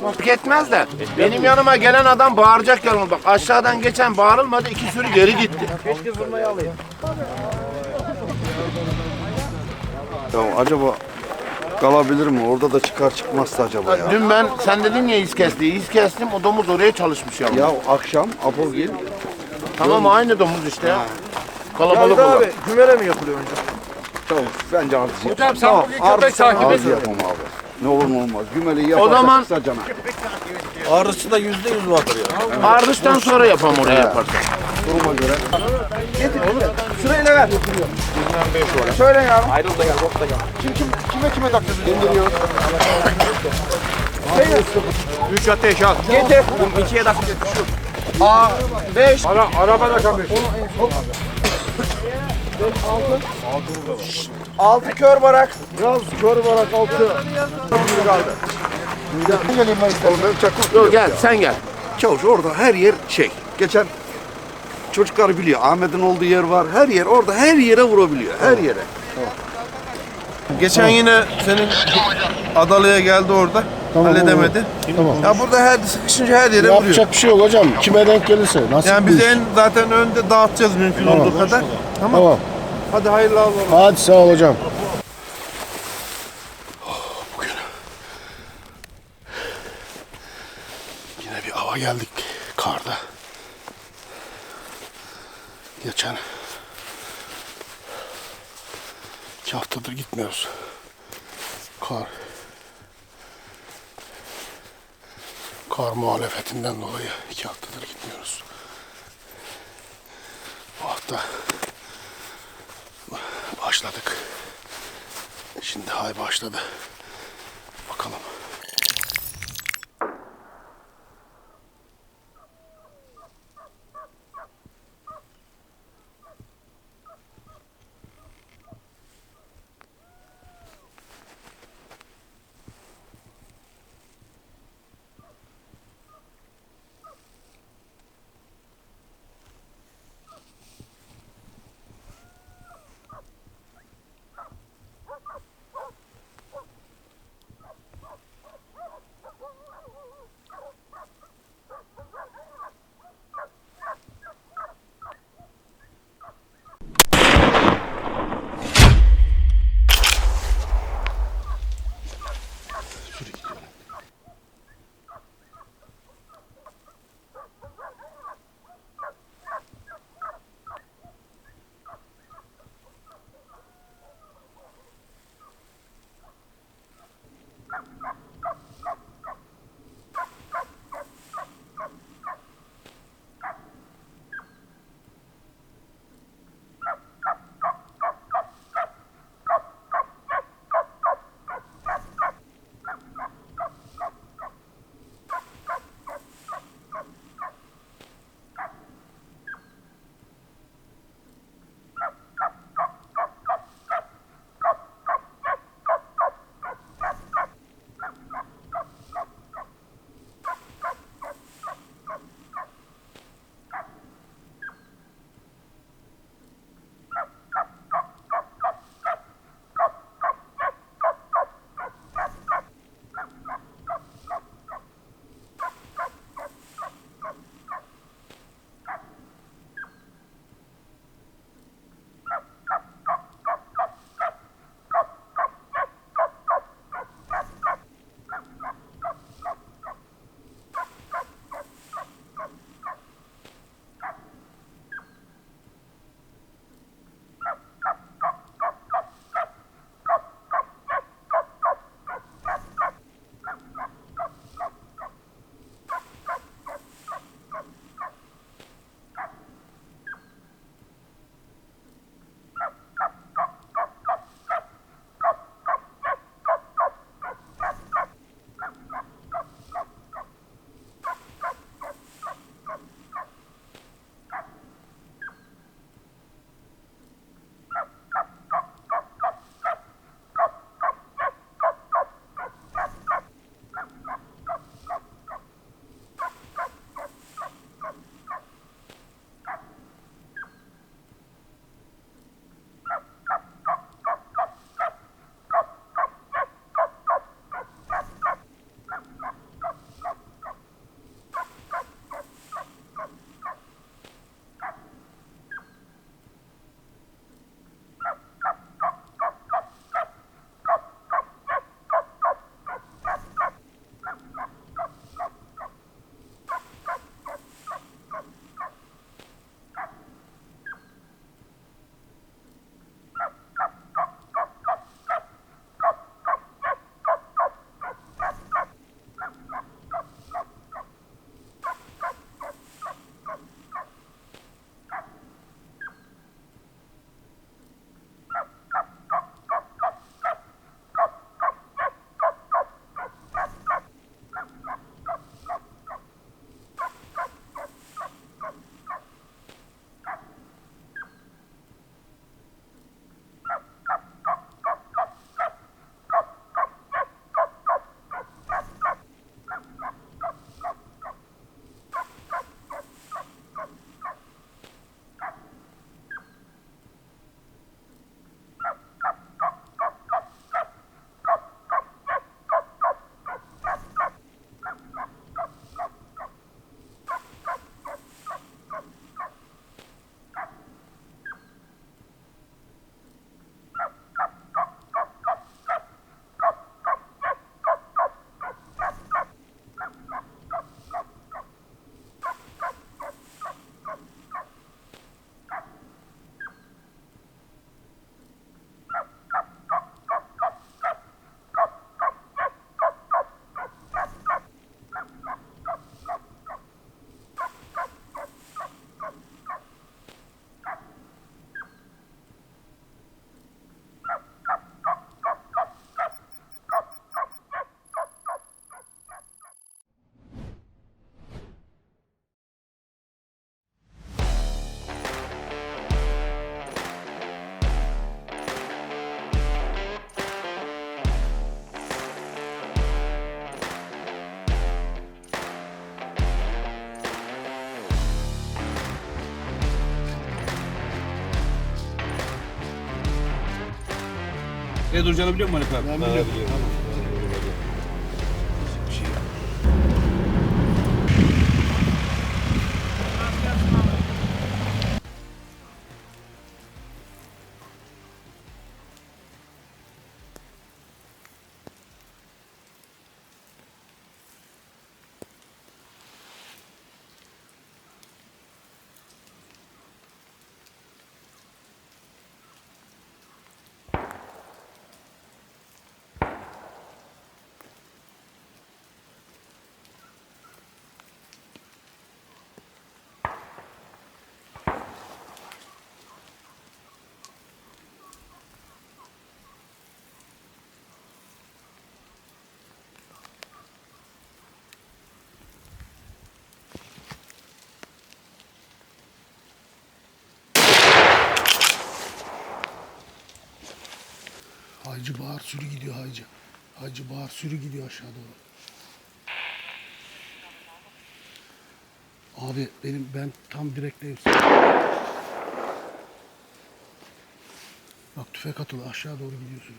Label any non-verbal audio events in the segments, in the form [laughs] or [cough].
Fark etmez de benim yanıma gelen adam bağıracak yanıma bak aşağıdan geçen bağırılmadı iki sürü geri gitti. Ya acaba kalabilir mi? Orada da çıkar çıkmazsa acaba ya. Dün ben sen dedin ya iz kesti iz kestim o domuz oraya çalışmış ya. Ya akşam Apogil Tamam aynı domuz işte ya. Kalabalık olan. Kümele mi yapılıyor önce? Tamam bence arız yap. Hocam sen Tamam, bugün köpek arız et. yapalım abi. Ne olur ne olmaz. Gümeli yaparsak zaman- kısacana. Ağrısı da yüzde yüz vardır ya. Ardıştan sonra yapalım oraya yaparsak. Duruma göre. Sırayla ver. Söyle ya. Ayrıl da gel, bok da gel. Kim kim kime kime takacağız? İndiriyor. Üç ateş al. Getir. İkiye takacağız. Şu. A, beş. Ara, arabada kalmış. Altı kör barak. Biraz kör barak altı. kaldı. Oğlum benim çakmak Yok gel sen gel. Çavuş orada her yer şey. Geçen çocuklar biliyor. Ahmet'in olduğu yer var. Her yer orada her yere vurabiliyor. Her yere. Geçen yine senin Adalı'ya geldi orada. halledemedi. Tamam. Ya burada her sıkışınca her yere vuruyor. Yapacak bir şey yok hocam. Kime denk gelirse. Nasıl Yani biz en zaten önde dağıtacağız mümkün olduğu kadar. Tamam. Tamam. Hadi hayırlı avlar. Hadi sağ ol hocam. Yine bir ava geldik karda. Geçen iki haftadır gitmiyoruz. Kar. Kar muhalefetinden dolayı iki haftadır gitmiyoruz. Bu hafta Şimdi hay başladı. Bakalım. Ne duracağını biliyor musun Haluk abi? Ben biliyorum. Hacı Bahar sürü gidiyor hacı. Hacı Bahar sürü gidiyor aşağı doğru. Abi benim ben tam direkteyim. Bak tüfek atıldı aşağı doğru gidiyorsun.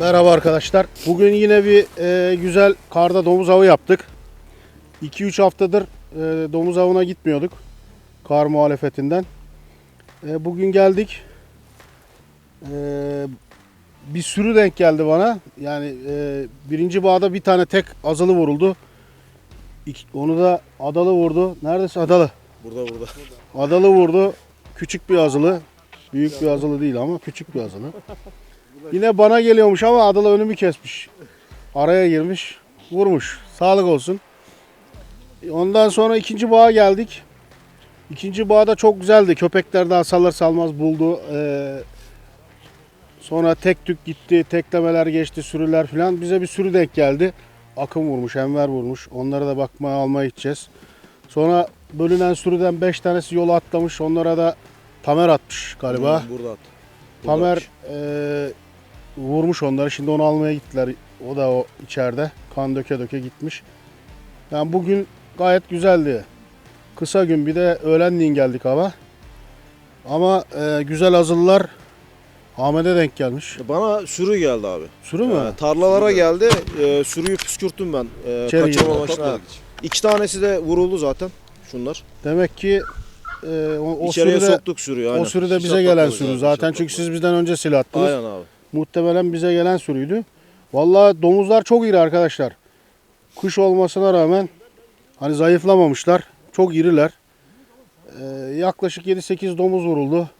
Merhaba arkadaşlar. Bugün yine bir e, güzel karda domuz avı yaptık. 2-3 haftadır e, domuz avına gitmiyorduk. Kar muhalefetinden. E, bugün geldik. E, bir sürü denk geldi bana. Yani e, birinci bağda bir tane tek azılı vuruldu. İki- onu da adalı vurdu. Neredesin adalı? Burada burada. Adalı vurdu. Küçük bir azılı. Büyük bir azılı değil ama küçük bir azılı. Yine bana geliyormuş ama adalı önümü kesmiş. Araya girmiş. Vurmuş. Sağlık olsun. Ondan sonra ikinci bağa geldik. İkinci bağda çok güzeldi. Köpekler daha sallar salmaz buldu. Ee, sonra tek tük gitti. Teklemeler geçti. Sürüler falan. Bize bir sürü denk geldi. Akın vurmuş. Enver vurmuş. Onlara da bakmaya almaya gideceğiz. Sonra bölünen sürüden 5 tanesi yola atlamış. Onlara da Tamer atmış galiba. Burada at. Tamer e, vurmuş onları. Şimdi onu almaya gittiler. O da o içeride. Kan döke döke gitmiş. Yani bugün gayet güzeldi. Kısa gün bir de öğlenleyin geldik hava. Ama e, güzel azıllar Ahmet'e denk gelmiş. Bana sürü geldi abi. Sürü mü? Ee, tarlalara geldi. Ee, sürüyü püskürttüm ben. Ee, İçeri kaçırma girdi. amaçlı. İki tanesi de vuruldu zaten. Şunlar. Demek ki e, o, o İçeriye sürü de, soktuk sürüyü. Aynen. o sürü de bize gelen sürü zaten, Çünkü siz bizden önce silah attınız. Aynen abi. Muhtemelen bize gelen sürüydü. Vallahi domuzlar çok iri arkadaşlar. Kış olmasına rağmen hani zayıflamamışlar. Çok iriler. Ee, yaklaşık 7-8 domuz vuruldu.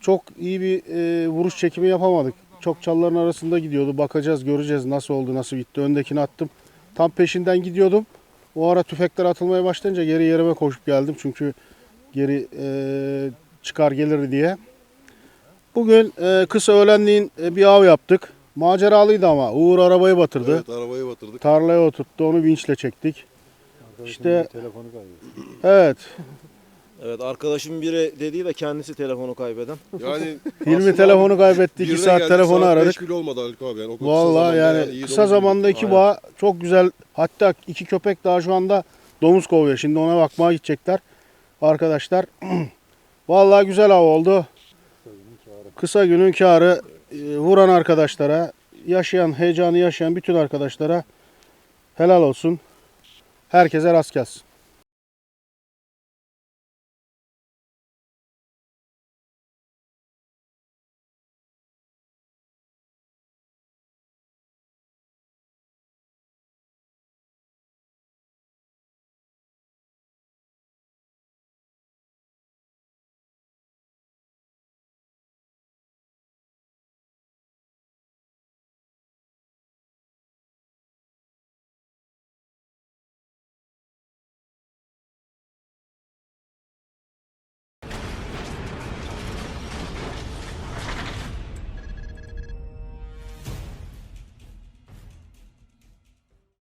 Çok iyi bir e, vuruş çekimi yapamadık. Çok çalların arasında gidiyordu. Bakacağız, göreceğiz nasıl oldu, nasıl gitti. Öndekini attım. Tam peşinden gidiyordum. O ara tüfekler atılmaya başlayınca geri yerime koşup geldim. Çünkü geri e, çıkar gelir diye. Bugün e, kısa öğlenliğin e, bir av yaptık. Maceralıydı ama. Uğur arabayı batırdı. Evet arabayı batırdık. Tarlaya oturttu. Onu vinçle çektik. İşte Evet. Evet arkadaşım biri dediği de kendisi telefonu kaybeden. Yani [laughs] Hilmi telefonu kaybetti. 2 birine saat telefonu saat aradık. beş bile olmadı Haluk abi. Yani o kısa Vallahi zamanda yani iyi kısa domuz zamanda iki bağ çok güzel. Hatta iki köpek daha şu anda domuz kovuyor. Şimdi ona bakmaya gidecekler. Arkadaşlar [clears throat] vallahi güzel av oldu. Kısa günün karı e, vuran arkadaşlara, yaşayan, heyecanı yaşayan bütün arkadaşlara helal olsun. Herkese rast gelsin.